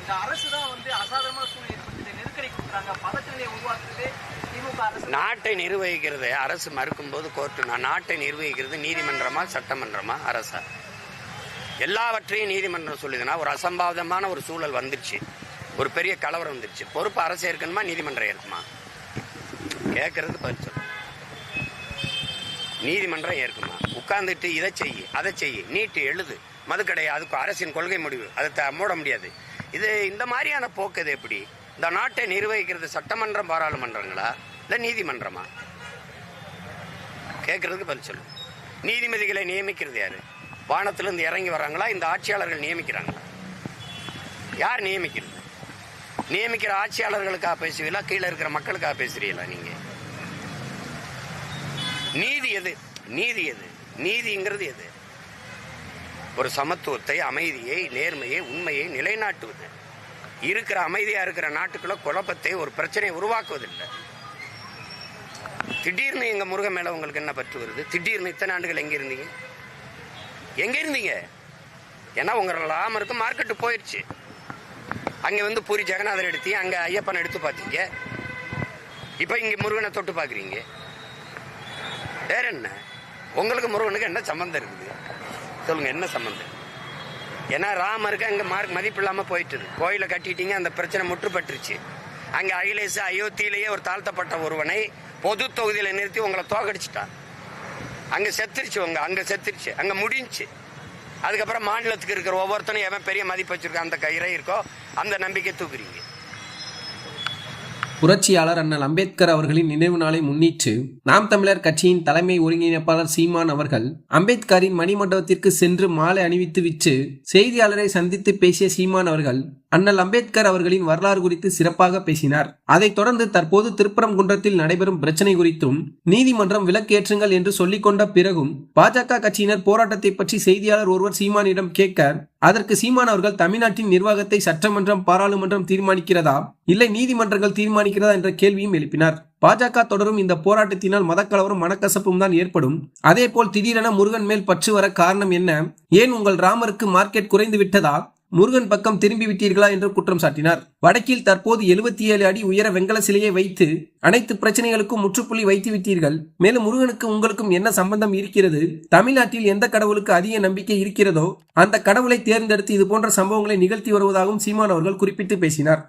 இந்த அரசு தான் வந்து அசாதாரணமான சூழ்நிலை ஏற்படுத்துது நெருக்கடி கொடுக்குறாங்க. பதற்றநிலையை உருவாக்குறது திமுக அரசு நாட்டை நிர்வகிக்கிறது அரசு மறுக்கும்போது கோர்ட்டு நான் நாட்டை நிர்வகிக்கிறது நீதிமன்றமா சட்டமன்றமா அரசா? எல்லாவற்றையும் நீதிமன்றம் சொல்லுதுன்னா ஒரு அசம்பாவிதமான ஒரு சூழல் வந்துருச்சு. ஒரு பெரிய கலவரம் வந்துருச்சு. பொறுப்பு அரசு ஏற்கணுமா நீதிமன்றம் ஏற்குமா? கேட்கறது பதில் நீதிமன்றம் ஏற்குமா? உட்கார்ந்துட்டு இதை செய்யு அதை செய்யு நீட்டு எழுது. மதுக்கடை அதுக்கு அரசின் கொள்கை முடிவு. அதை த- மூட முடியாது. இது இந்த மாதிரியான போக்கு இது எப்படி? இந்த நாட்டை நிர்வகிக்கிறது சட்டமன்றம் பாராளுமன்றங்களா? இல்லை நீதிமன்றமா? கேட்கறதுக்கு பதில் சொல்லு. நீதிபதிகளை நியமிக்கிறது யாரு? வானத்திலிருந்து இறங்கி வராங்களா இந்த ஆட்சியாளர்கள் நியமிக்கிறாங்களா? யார் நியமிக்கிறது? நியமிக்கிற ஆட்சியாளர்களுக்காக பேசுவீங்களா? கீழே இருக்கிற மக்களுக்காக பேசுறீங்களா நீங்க? நீதி எது? நீதி எது? நீதிங்கிறது எது? ஒரு சமத்துவத்தை அமைதியை நேர்மையை உண்மையை நிலைநாட்டுவது. இருக்கிற அமைதியாக இருக்கிற நாட்டுக்குள்ள குழப்பத்தை ஒரு பிரச்சனையை உருவாக்குவதில்லை. திடீர்னு எங்கள் முருகன் மேலே உங்களுக்கு என்ன பற்று வருது? திடீர்னு இத்தனை ஆண்டுகள் எங்கே இருந்தீங்க? எங்கே இருந்தீங்க? ஏன்னா உங்க ராமருக்கு மார்க்கெட்டு போயிடுச்சு அங்கே வந்து பூரி ஜெகநாதர் எடுத்து அங்கே ஐயப்பன் எடுத்து பார்த்தீங்க. இப்போ இங்கே முருகனை தொட்டு பார்க்குறீங்க. வேற என்ன? உங்களுக்கு முருகனுக்கு என்ன சம்மந்தம் இருக்குது? சொல்லுங்க என்ன சம்பந்தம்? ஏன்னா ராமருக்கு அங்க மார்க் மதிப்பு இல்லாம போயிட்டுது. கோயிலை கட்டிட்டீங்க அந்த பிரச்சனை முற்றுப்பட்டுருச்சு. அங்க அகிலேஷ் அயோத்தியிலேயே ஒரு தாழ்த்தப்பட்ட ஒருவனை பொது தொகுதியில நிறுத்தி உங்களை தோக்கடிச்சிட்டான். அங்க செத்துருச்சு உங்க அங்க செத்துருச்சு. அங்க முடிஞ்சுச்சு அதுக்கப்புறம் மாநிலத்துக்கு இருக்கிற ஒவ்வொருத்தனும் எவன் பெரிய மதிப்பு வச்சிருக்க அந்த கயிறை இருக்கோ அந்த நம்பிக்கை தூக்குறீங்க. புரட்சியாளர் அண்ணல் அம்பேத்கர் அவர்களின் நினைவு நாளை முன்னிட்டு நாம் தமிழர் கட்சியின் தலைமை ஒருங்கிணைப்பாளர் சீமான் அவர்கள் அம்பேத்கரின் மணிமண்டபத்திற்கு சென்று மாலை அணிவித்து விட்டு செய்தியாளரை சந்தித்து பேசிய சீமான் அவர்கள் அண்ணல் அம்பேத்கர் அவர்களின் வரலாறு குறித்து சிறப்பாக பேசினார். அதைத் தொடர்ந்து தற்போது திருப்பரங்குன்றத்தில் நடைபெறும் பிரச்சனை குறித்தும் நீதிமன்றம் விலக்கேற்றுங்கள் என்று சொல்லிக்கொண்ட பிறகும் பாஜக கட்சியினர் போராட்டத்தை பற்றி செய்தியாளர் ஒருவர் சீமானிடம் கேட்க அதற்கு சீமான் அவர்கள் தமிழ்நாட்டின் நிர்வாகத்தை சட்டமன்றம் பாராளுமன்றம் தீர்மானிக்கிறதா? இல்லை நீதிமன்றங்கள் தீர்மானிக்கிறதா? என்ற கேள்வியும் எழுப்பினார். பாஜக தொடரும் இந்த போராட்டத்தினால் மதக்கலவரும் மனக்கசப்பும் தான் ஏற்படும். அதேபோல் திடீரென முருகன் மேல் பற்று வர காரணம் என்ன? ஏன் உங்கள் ராமருக்கு மார்க்கெட் குறைந்து விட்டதா முருகன் பக்கம் திரும்பி விட்டீர்களா என்று குற்றம் சாட்டினார். வடக்கில் தற்போது எழுபத்தி ஏழு அடி உயர வெங்கல சிலையை வைத்து அனைத்து பிரச்சனைகளுக்கும் முற்றுப்புள்ளி வைத்து விட்டீர்கள். மேலும் முருகனுக்கு உங்களுக்கும் என்ன சம்பந்தம் இருக்கிறது? தமிழ்நாட்டில் எந்த கடவுளுக்கு அதிக நம்பிக்கை இருக்கிறதோ அந்த கடவுளை தேர்ந்தெடுத்து இது போன்ற சம்பவங்களை நிகழ்த்தி வருவதாகவும் சீமான் அவர்கள் குறிப்பிட்டு பேசினார்.